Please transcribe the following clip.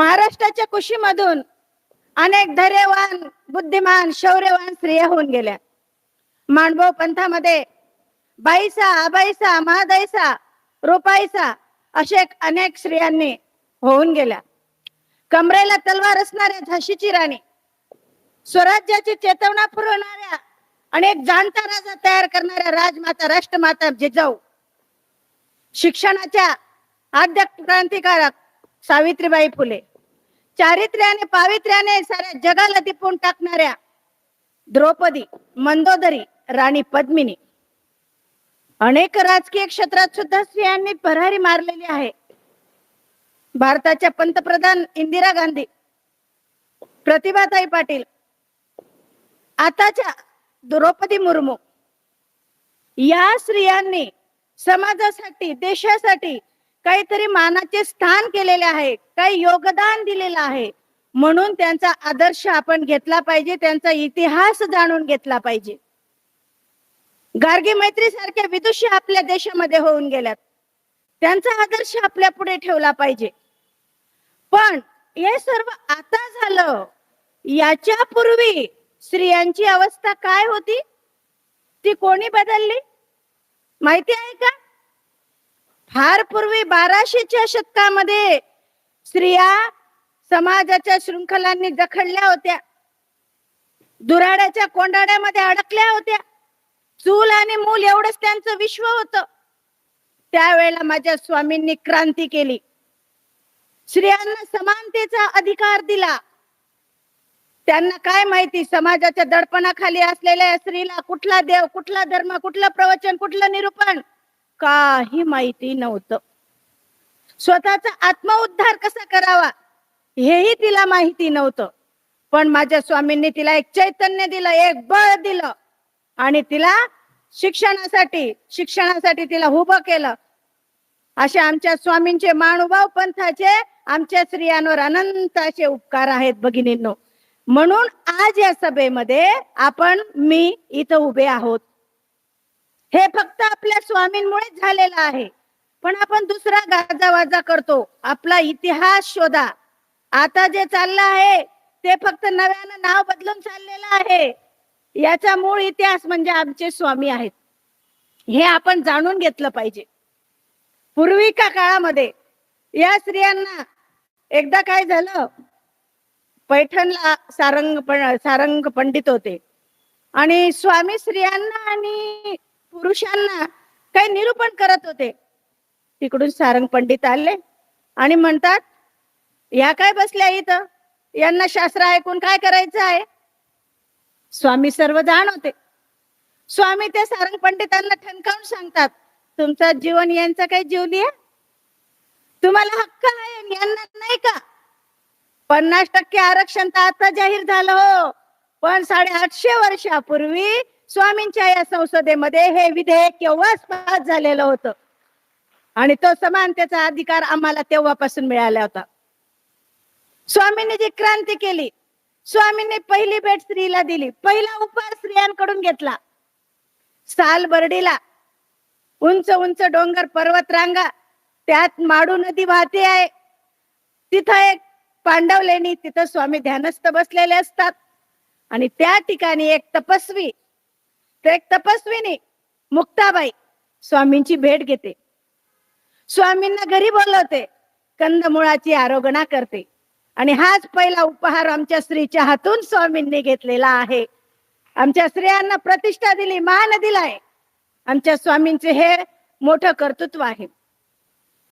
महाराष्ट्राच्या कुशीमधून अनेक धैर्यवान बुद्धिमान शौर्यवान स्त्रिया होऊन गेल्या. मांडभाऊ पंथामध्ये बाईसा आबाईसा महादाईसा रुपाईसा असे अनेक स्त्रियांनी होऊन गेल्या. कमरेला तलवार असणाऱ्या झाशीची राणी स्वराज्याची चेतवणा पुरवणाऱ्या एक जाणता राजा तयार करणाऱ्या राजमाता राष्ट्रमाता जिजाऊ शिक्षणाच्या आद्य क्रांतिकारक सावित्रीबाई फुले. चारित्र्याने पावित्र्याने साऱ्या जगाला दिपून टाकणाऱ्या द्रौपदी मंदोदरी राणी पद्मिनी. अनेक राजकीय क्षेत्रात सुद्धा स्त्रियांनी भरारी मारलेली आहे. भारताच्या पंतप्रधान इंदिरा गांधी प्रतिभाताई पाटील आताच्या द्रौपदी मुर्मू या स्त्रियांनी समाजासाठी देशासाठी काहीतरी मानाचे स्थान केलेले आहे काही योगदान दिलेलं आहे. म्हणून त्यांचा आदर्श आपण घेतला पाहिजे त्यांचा इतिहास जाणून घेतला पाहिजे. गार्गी मैत्री सारख्या विदुषी आपल्या देशामध्ये होऊन गेल्यात. त्यांचा आदर्श आपल्या पुढे ठेवला पाहिजे. पण हे सर्व आता झालं. याच्या पूर्वी स्त्रियांची अवस्था काय होती? ती कोणी बदलली? माहिती आहे का? फार पूर्वी बाराशेच्या शतकामध्ये स्त्रिया समाजाच्या शृंखलांनी जखडल्या होत्या. दुराड्याच्या कोंडाड्यामध्ये अडकल्या होत्या. चूल आणि मूल एवढंच त्यांचं विश्व होत. त्यावेळेला माझ्या स्वामींनी क्रांती केली. स्त्रियांना समानतेचा अधिकार दिला. त्यांना काय माहिती समाजाच्या दडपणाखाली असलेल्या स्त्रीला कुठला देव कुठला धर्म कुठलं प्रवचन कुठलं निरूपण? काही माहिती नव्हतं. स्वतःचा आत्मउद्धार कसा करावा हेही तिला माहिती नव्हतं. पण माझ्या स्वामींनी तिला एक चैतन्य दिलं एक बळ दिलं. आणि तिला शिक्षणासाठी शिक्षणासाठी तिला उभं केलं. असे आमच्या स्वामींचे माणुभाव पंथाचे आमच्या स्त्रियांवर अनंत असे उपकार आहेत भगिनींनो. म्हणून आज या सभेमध्ये आपण मी इथं उभे आहोत. हे फक्त आपल्या स्वामींमुळेच झालेलं आहे. पण आपण दुसरा गाजावाजा करतो. आपला इतिहास शोधा. आता जे चाललं आहे ते फक्त नव्यानं नाव बदलून चाललेलं आहे. याचा मूळ इतिहास म्हणजे आमचे स्वामी आहेत. हे आपण जाणून घेतलं पाहिजे. पूर्वीच्या काळामध्ये या स्त्रियांना एकदा काय झालं? पैठणला सारंग पण सारंग पंडित होते. आणि स्वामी स्त्रियांना आणि पुरुषांना काही निरूपण करत होते. तिकडून सारंग पंडित आले आणि म्हणतात या काय बसल्या इथं? यांना शास्त्र ऐकून काय करायचं आहे? स्वामी सर्व जाण होते. स्वामी त्या सारंग पंडितांना ठणकावून सांगतात तुमचा जीवन यांचा काही जीवली आहे? तुम्हाला हक्क आहे यांना नाही का? पन्नास टक्के आरक्षण तर आता जाहीर झालं हो. पण साडेआठशे वर्षापूर्वी स्वामींच्या या संसदेमध्ये हे विधेयक केव्हाच पास झालेलं होतं? आणि तो समानतेचा अधिकार आम्हाला तेव्हापासून मिळाला होता. स्वामींनी जी क्रांती केली स्वामींनी पहिली भेट स्त्रीला दिली पहिला उपहार स्त्रियांकडून घेतला. साल बर्डीला उंच उंच डोंगर पर्वत रांगा त्यात माडू नदी वाहते आहे. तिथं एक पांडव लेणी तिथं स्वामी ध्यानस्थ बसलेले असतात. आणि त्या ठिकाणी एक तपस्वी तर एक तपस्विनी मुक्ताबाई स्वामींची भेट घेते. स्वामींना घरी बोलवते कंदमुळाची आरोगणा करते. आणि हाच पहिला उपहार आमच्या स्त्रीच्या हातून स्वामींनी घेतलेला आहे. आमच्या स्त्रियांना प्रतिष्ठा दिली मान दिलाय. आमच्या स्वामींचे हे मोठं कर्तृत्व आहे.